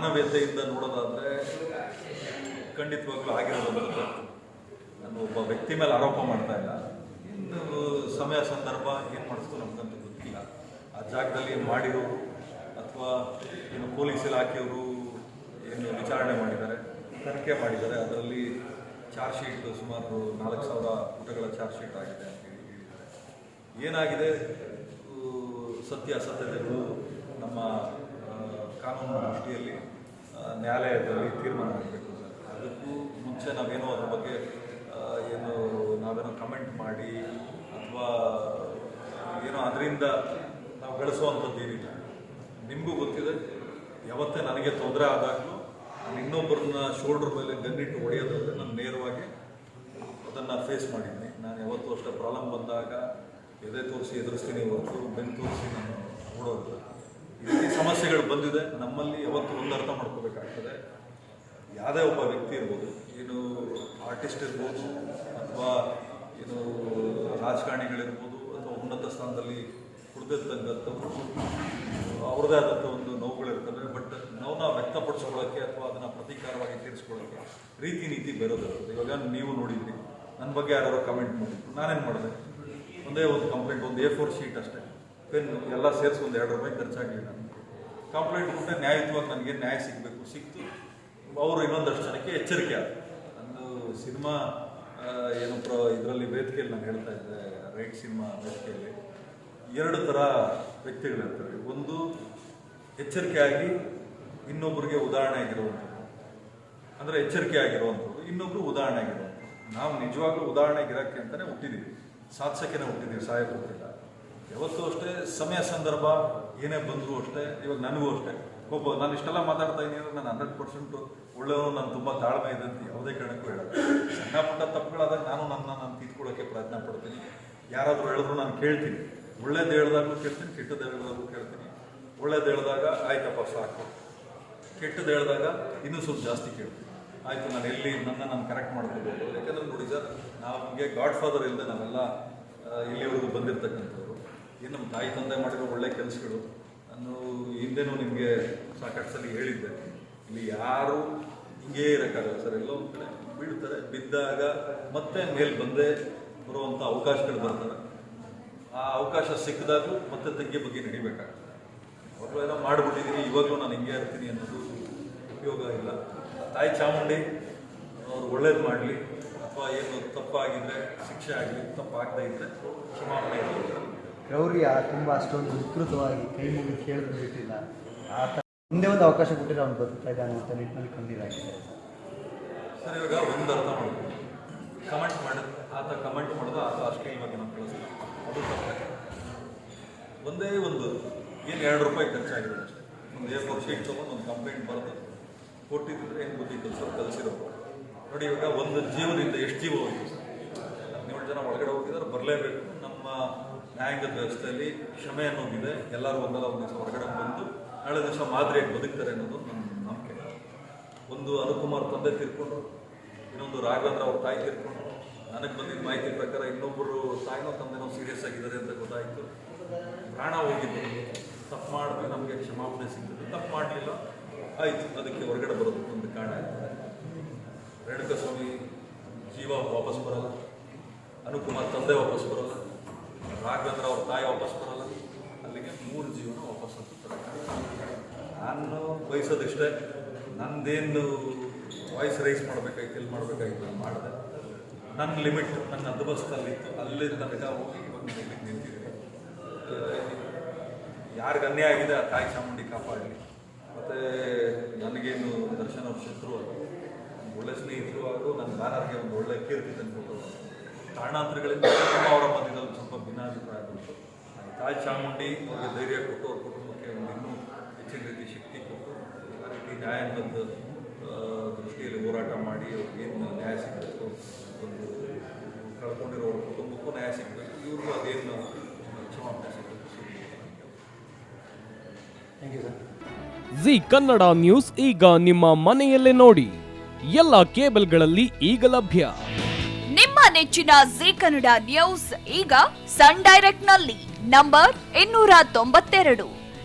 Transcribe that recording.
ಮಾನವೀಯತೆಯಿಂದ ನೋಡೋದಾದ್ರೆ ಖಂಡಿತವಾಗ್ಲೂ ಆಗಿರೋದಂಥದ್ದು ನಾನು ಒಬ್ಬ ವ್ಯಕ್ತಿ ಮೇಲೆ ಆರೋಪ ಮಾಡ್ತಾ ಇಲ್ಲ. ಇನ್ನು ಸಮಯ ಸಂದರ್ಭ ಏನು ಮಾಡಿಸ್ತು ನಮ್ಗಂತೂ ಗೊತ್ತಿಲ್ಲ. ಆ ಜಾಗದಲ್ಲಿ ಮಾಡಿರೋರು ಅಥವಾ ಏನು ಪೊಲೀಸ್ ಇಲಾಖೆಯವರು ಏನು ವಿಚಾರಣೆ ಮಾಡಿದ್ದಾರೆ, ತನಿಖೆ ಮಾಡಿದ್ದಾರೆ, ಅದರಲ್ಲಿ ಚಾರ್ಜ್ ಶೀಟ್ ಸುಮಾರು ನಾಲ್ಕು ಸಾವಿರ ಪುಟಗಳ ಚಾರ್ಜ್ ಶೀಟ್ ಆಗಿದೆ ಅಂತ ಹೇಳಿದ್ದಾರೆ. ಏನಾಗಿದೆ? ಸತ್ಯ ಅಸತ್ಯತೆಗಳು ನಮ್ಮ ಕಾನೂನು ದೃಷ್ಟಿಯಲ್ಲಿ ನ್ಯಾಯಾಲಯದಲ್ಲಿ ತೀರ್ಮಾನ ಆಗಬೇಕು ಅದಕ್ಕೂ ಮುಂಚೆ ನಾವೇನು ಅದ್ರ ಬಗ್ಗೆ ಏನು, ನಾವೇನೋ ಕಮೆಂಟ್ ಮಾಡಿ ಅಥವಾ ಏನೋ ಅದರಿಂದ ನಾವು ಗಳಿಸುವಂಥದ್ದು ಏನಿಲ್ಲ. ನಿಮಗೂ ಗೊತ್ತಿದೆ, ಯಾವತ್ತೇ ನನಗೆ ತೊಂದರೆ ಆದಾಗಲೂ ನಾನು ಇನ್ನೊಬ್ಬರನ್ನ ಶೋಲ್ಡ್ರ್ ಮೇಲೆ ಗನ್ನಿಟ್ಟು ಹೊಡೆಯೋದ್ರಲ್ಲಿ ನಾನು ನೇರವಾಗಿ ಅದನ್ನು ಫೇಸ್ ಮಾಡಿದ್ದೀನಿ ನಾನು ಯಾವತ್ತೂ ಅಷ್ಟೇ ಪ್ರಾಬ್ಲಮ್ ಬಂದಾಗ ಎದೆ ತೋರಿಸಿ ಎದುರಿಸ್ತೀನಿ ಇವತ್ತು ಬೆನ್ನು ತೋರಿಸಿ ನಾನು ಓಡೋದಿಲ್ಲ ಈ ರೀತಿ ಸಮಸ್ಯೆಗಳು ಬಂದಿದೆ, ನಮ್ಮಲ್ಲಿ ಯಾವತ್ತು ಒಂದು ಅರ್ಥ ಮಾಡ್ಕೋಬೇಕಾಗ್ತದೆ. ಯಾವುದೇ ಒಬ್ಬ ವ್ಯಕ್ತಿ ಇರ್ಬೋದು, ಏನು ಆರ್ಟಿಸ್ಟ್ ಇರ್ಬೋದು, ಅಥವಾ ಏನು ರಾಜಕಾರಣಿಗಳಿರ್ಬೋದು, ಅಥವಾ ಉನ್ನತ ಸ್ಥಾನದಲ್ಲಿ ಕುಡಿದಿರ್ತಕ್ಕಂಥವ್ರು ಅವ್ರದ್ದೇ ಆದಂಥ ಒಂದು ನೋವುಗಳಿರ್ತವೆ. ಬಟ್ ನೋವನ್ನ ವ್ಯಕ್ತಪಡಿಸ್ಕೊಳ್ಳೋಕ್ಕೆ ಅಥವಾ ಅದನ್ನು ಪ್ರತೀಕಾರವಾಗಿ ತೀರಿಸ್ಕೊಳ್ಳೋಕ್ಕೆ ರೀತಿ ನೀತಿ ಬೇರೋದಿರುತ್ತೆ. ಇವಾಗ ನೀವು ನೋಡಿದ್ರಿ ನನ್ನ ಬಗ್ಗೆ ಯಾರು ಕಮೆಂಟ್ ಮಾಡಿದ್ರು, ನಾನೇನು ಮಾಡಿದೆ? ಒಂದೇ ಒಂದು ಕಂಪ್ಲೇಂಟ್ ಒಂದು ಎ ಫೋರ್ ಶೀಟ್ ಅಷ್ಟೇ. ಪೆನ್ ಎಲ್ಲ ಸೇರಿಸಿ ಒಂದು ಎರಡು ರೂಪಾಯಿ ಖರ್ಚಾಗಲಿಲ್ಲ. ಕಂಪ್ಲೇಂಟ್ ಕೊಟ್ಟರೆ ನ್ಯಾಯಯುತವಾಗಿ ನನಗೆ ನ್ಯಾಯ ಸಿಗಬೇಕು? ಸಿಕ್ತು. ಅವರು ಇನ್ನೊಂದಷ್ಟು ಜನಕ್ಕೆ ಎಚ್ಚರಿಕೆ ಆದರು. ನಂದು ಸಿನಿಮಾ ಏನು ಪ್ರ, ಇದರಲ್ಲಿ ವೇದಿಕೆಯಲ್ಲಿ ನಾನು ಹೇಳ್ತಾ ಇದ್ದೆ, ರೈಟ್ ಸಿನಿಮಾ ವೇದಿಕೆಯಲ್ಲಿ. ಎರಡು ಥರ ವ್ಯಕ್ತಿಗಳಿರ್ತಾರೆ ಒಂದು ಎಚ್ಚರಿಕೆಯಾಗಿ ಇನ್ನೊಬ್ಬರಿಗೆ ಉದಾಹರಣೆ ಆಗಿರುವಂಥದ್ದು. ಅಂದರೆ ಎಚ್ಚರಿಕೆ ಆಗಿರುವಂಥದ್ದು. ಇನ್ನೊಬ್ರು ಉದಾಹರಣೆ ಆಗಿರುವಂಥದ್ದು. ನಾವು ನಿಜವಾಗ್ಲೂ ಉದಾಹರಣೆ ಆಗಿರೋಕ್ಕೆ ಅಂತಲೇ ಹುಟ್ಟಿದ್ದೀವಿ ಸಾಧಿಸೋಕ್ಕೆ ಹುಟ್ಟಿದ್ದೀವಿ ಸಾಯೋದು ಹುಟ್ಟಿಲ್ಲ ಯಾವತ್ತೂ ಅಷ್ಟೇ, ಸಮಯ ಸಂದರ್ಭ, ಏನೇ ಬಂದರೂ ಅಷ್ಟೇ, ಇವಾಗ ನನಗೂ ಅಷ್ಟೇ. ಒಬ್ಬ ನಾನು ಇಷ್ಟೆಲ್ಲ ಮಾತಾಡ್ತಾ ಇದ್ದೀನಿ ಅಂದ್ರೆ ನಾನು ಹಂಡ್ರೆಡ್ ಪರ್ಸೆಂಟು ಒಳ್ಳೆಯವನು, ನಾನು ತುಂಬ ತಾಳ್ಮೆ ಇದೆ ಅಂತ ಯಾವುದೇ ಕಾರಣಕ್ಕೂ ಹೇಳಲ್ಲ. ಸಣ್ಣ ಪುಟ್ಟ ತಪ್ಪುಗಳಾದಾಗ ನಾನು ನನ್ನ ನಾನು ತಿದ್ಕೊಳ್ಳೋಕ್ಕೆ ಪ್ರಯತ್ನ ಪಡ್ತೀನಿ. ಯಾರಾದರೂ ಹೇಳಿದ್ರು ನಾನು ಕೇಳ್ತೀನಿ. ಒಳ್ಳೇದು ಹೇಳ್ದಾಗಲೂ ಕೇಳ್ತೀನಿ ಕೆಟ್ಟದ್ದು ಹೇಳ್ದಾಗಲೂ ಕೇಳ್ತೀನಿ. ಒಳ್ಳೇದು ಹೇಳಿದಾಗ, ಆಯ್ತಪ್ಪ, ಸಾಕು. ಕೆಟ್ಟದ್ದು ಹೇಳಿದಾಗ ಇನ್ನೂ ಸ್ವಲ್ಪ ಜಾಸ್ತಿ ಕೇಳ್ತೀನಿ. ಆಯಿತು, ನಾನು ಎಲ್ಲಿ ನನ್ನ ನಾನು ಕರೆಕ್ಟ್ ಮಾಡ್ಕೋಬೋದು ಯಾಕಂದ್ರೆ ನೋಡಿ ಸರ್ ನಮಗೆ ಗಾಡ್ ಫಾದರ್ ಇಲ್ಲದೆ ನಾವೆಲ್ಲ ಇಲ್ಲಿವರೆಗೂ ಬಂದಿರ್ತಕ್ಕಂಥವ್ರು ಏನು ನಮ್ಮ ತಾಯಿ ತಂದೆ ಮಾಡಿರೋ ಒಳ್ಳೆ ಕೆಲಸಗಳು. ನಾನು ಹಿಂದೆನೂ ನಿಮಗೆ ಸಾಕಷ್ಟು ಸಲ ಹೇಳಿದ್ದೆ. ಇಲ್ಲಿ ಯಾರು ಹಿಂಗೆ ಇರೋಕ್ಕಾಗಲ್ಲ ಸರ್. ಎಲ್ಲೋ ಒಂದು ಕಡೆ ಬೀಳ್ತಾರೆ, ಬಿದ್ದಾಗ ಮತ್ತೆ ಮೇಲೆ ಬಂದೇ ಬರುವಂಥ ಅವಕಾಶಗಳು ಬರ್ತಾರೆ. ಆ ಅವಕಾಶ ಸಿಕ್ಕಿದಾಗಲೂ ಮತ್ತೆ ತಗ್ಗಿ ಬಗ್ಗೆ ನಡಿಬೇಕಾಗ್ತದೆ. ಅವಾಗಲೂ ಏನೋ ಮಾಡಿಬಿಟ್ಟಿದ್ದೀನಿ ಇವಾಗಲೂ ನಾನು ಹಿಂಗೆ ಇರ್ತೀನಿ ಅನ್ನೋದು ಉಪಯೋಗ ಇಲ್ಲ. ತಾಯಿ ಚಾಮುಂಡಿ, ಅವ್ರು ಒಳ್ಳೇದು ಮಾಡಲಿ. ಅಥವಾ ಏನು ತಪ್ಪಾಗಿದ್ದರೆ ಶಿಕ್ಷೆ ಆಗಲಿ, ತಪ್ಪಾಗದೇ ಇದ್ದರೆ ಕ್ಷಮಾಪಣೆ ಇರಲಿ ಕ್ರೌರ್ಯ ತುಂಬ ಅಷ್ಟೊಂದು ವಿಕೃತವಾಗಿ ಕೈ ಮುಗಿ ಕೇಳಿದ್ರು ಬಿಟ್ಟಿಲ್ಲ. ಆ ಥರ ಮುಂದೆ ಒಂದು ಅವಕಾಶ ಕೊಟ್ಟಿರೋ ಅವ್ನು ಬದುಕ್ತಾ ಇದ್ದಾನೆ ಅಂತ ನಿಟ್ಟಿನಲ್ಲಿ ಆಗಿದೆ ಸರ್, ಇವಾಗ ಒಂದು ಅರ್ಥ ಮಾಡ್ಬೋದು ಕಮೆಂಟ್ ಮಾಡಿದ ಆತ ಕಮೆಂಟ್ ಮಾಡೋದು, ಆತ ಇವಾಗ ನಾವು ತಪ್ಪೇ. ಒಂದೇ ಒಂದು, ಏನು ಎರಡು ರೂಪಾಯಿ ಖರ್ಚಾಗಿದೆ ಅಷ್ಟೇ. ಒಂದು ಏರ್ ಫೋರ್ ಶೀಟ್ ಒಂದು ಕಂಪ್ಲೇಂಟ್ ಬರೋದು ಕೊಟ್ಟಿದ್ದರೆ ಏನು ಬುದ್ಧಿ ಸರ್ ಕಲಿಸಿರೋ ನೋಡಿ, ಇವಾಗ ಒಂದು ಜೀವನದಿಂದ ಎಷ್ಟು ಜೀವ ಹೋಗಿದೆ ಸರ್? ಹದಿನೇಳು ಜನ ಒಳಗಡೆ ಹೋಗಿದ್ದಾರೆ, ಬರಲೇಬೇಕು. ನಮ್ಮ ನ್ಯಾಯಾಂಗದ ವ್ಯವಸ್ಥೆಯಲ್ಲಿ ಕ್ಷಮೆ ಅನ್ನೋದಿದೆ, ಎಲ್ಲರೂ ಒಂದಲ್ಲ ಒಂದು ದಿವಸ ಹೊರಗಡೆ ಬಂದು ನಾಳೆ ದಿವಸ ಮಾದರಿಯಾಗಿ ಬದುಕ್ತಾರೆ ಅನ್ನೋದು ನನ್ನ ನಂಬಿಕೆ. ಒಂದು ಅನುಕುಮಾರ್ ತಂದೆ ತೀರ್ಕೊಂಡು, ಇನ್ನೊಂದು ರಾಘವೇಂದ್ರ ಅವ್ರ ತಾಯಿ ತೀರ್ಕೊಂಡು, ನನಗೆ ಬಂದಿದ್ದ ಮಾಹಿತಿ ಪ್ರಕಾರ ಇನ್ನೊಬ್ಬರು ತಾಯಿನೋ ತಂದೆನೋ ಸೀರಿಯಸ್ ಆಗಿದ್ದಾರೆ ಅಂತ ಗೊತ್ತಾಯಿತು. ಪ್ರಾಣ ಹೋಗಿದ್ದು, ತಪ್ಪು ಮಾಡಿದ್ರೆ ನಮಗೆ ಕ್ಷಮಾಪಣೆ ಸಿಗ್ತದೆ. ತಪ್ಪು ಮಾಡಲಿಲ್ಲ, ಆಯಿತು, ಅದಕ್ಕೆ ಹೊರಗಡೆ ಬರೋದು ಒಂದು ಕಾರಣ ರೇಣುಕ ಸ್ವಾಮಿ ಜೀವ ವಾಪಸ್ ಬರಲ್ಲ, ಅನುಕುಮಾರ್ ತಂದೆ ವಾಪಸ್ ಬರಲ್ಲ ರಾಘವೇಂದ್ರ ಅವ್ರ ತಾಯಿ ವಾಪಸ್ ಬರಲ್ಲ ಅಲ್ಲಿಗೆ ಮೂರು ಜೀವನ ವಾಪಸ್ ಹತ್ತುತ್ತಾರೆ ನಾನು ಬಯಸೋದಿಷ್ಟೇ ನಂದೇನು ವಾಯ್ಸ್ ರೈಸ್ ಮಾಡಬೇಕಾಗಿತ್ತು ಇಲ್ಲಿ ಮಾಡಬೇಕಾಗಿತ್ತು ನಾನು ಮಾಡಿದೆ. ನನ್ನ ಲಿಮಿಟ್ ನನ್ನ ಅದ್ಬಸ್ತಲ್ಲಿತ್ತು ಅಲ್ಲಿ ತನಕ ಹೋಗಿ ಬಂದು ಇಲ್ಲಿಗೆ ನಿಂತಿದ್ದೀನಿ. ಯಾರಿಗೆ ಅನ್ಯಾಯ ಆಗಿದೆ, ಆ ತಾಯಿ ಚಾಮುಂಡಿ ಕಾಪಾಡಲಿ. ಮತ್ತು ನನಗೇನು ದರ್ಶನ ಶತ್ರು ಅದು ಒಳ್ಳೆ ಸ್ನೇಹಿತರು ಅವರು ನನ್ನ ಬ್ಯಾನರ್ಗೆ ಒಂದು ಒಳ್ಳೆ ಕೀರ್ತಿ ತಂದುಕೊಟ್ಟು ಕಾರಣಾಂತರಗಳಿಂದ ಅವರ ಮಧ್ಯದಲ್ಲಿ ಸ್ವಲ್ಪ ಭಿನ್ನಾಭಿಪ್ರಾಯ ಬಂತು. ತಾಯಿ ಚಾಮುಂಡಿ ಅವ್ರಿಗೆ ಧೈರ್ಯ ಕೊಟ್ಟು ಅವ್ರ ಕುಟುಂಬಕ್ಕೆ ಒಂದು ಇನ್ನೂ ಹೆಚ್ಚಿನ ರೀತಿ ಶಕ್ತಿ ಕೊಟ್ಟು ಆ ರೀತಿ ನ್ಯಾಯಾಂಗದ ದೃಷ್ಟಿಯಲ್ಲಿ ಹೋರಾಟ ಮಾಡಿ ಅವ್ರಿಗೇನು ನ್ಯಾಯ ಸಿಗಬೇಕು ಒಂದು ಕಳ್ಕೊಂಡಿರೋ ಅವ್ರ ಕುಟುಂಬಕ್ಕೂ ನ್ಯಾಯ ಸಿಗಬೇಕು. ಇವ್ರಿಗೂ ಅದೇನು ಕ್ಷಮಾಪಣೆ ಸಿಗಬೇಕು thank you sir Zee Kannada news ಈಗ ನಿಮ್ಮ ಮನೆಯಲ್ಲೇ ನೋಡಿ. ಎಲ್ಲ ಕೇಬಲ್ಗಳಲ್ಲಿ ಈಗ ಲಭ್ಯ. ನಿಮ್ಮ ನೆಚ್ಚಿನ ಜಿ ಕನ್ನಡ ನ್ಯೂಸ್ ಈಗ ಸನ್ ಡೈರೆಕ್ಟ್ನಲ್ಲಿ ನಂಬರ್ ಇನ್ನೂರ ತೊಂಬತ್ತೆರಡು.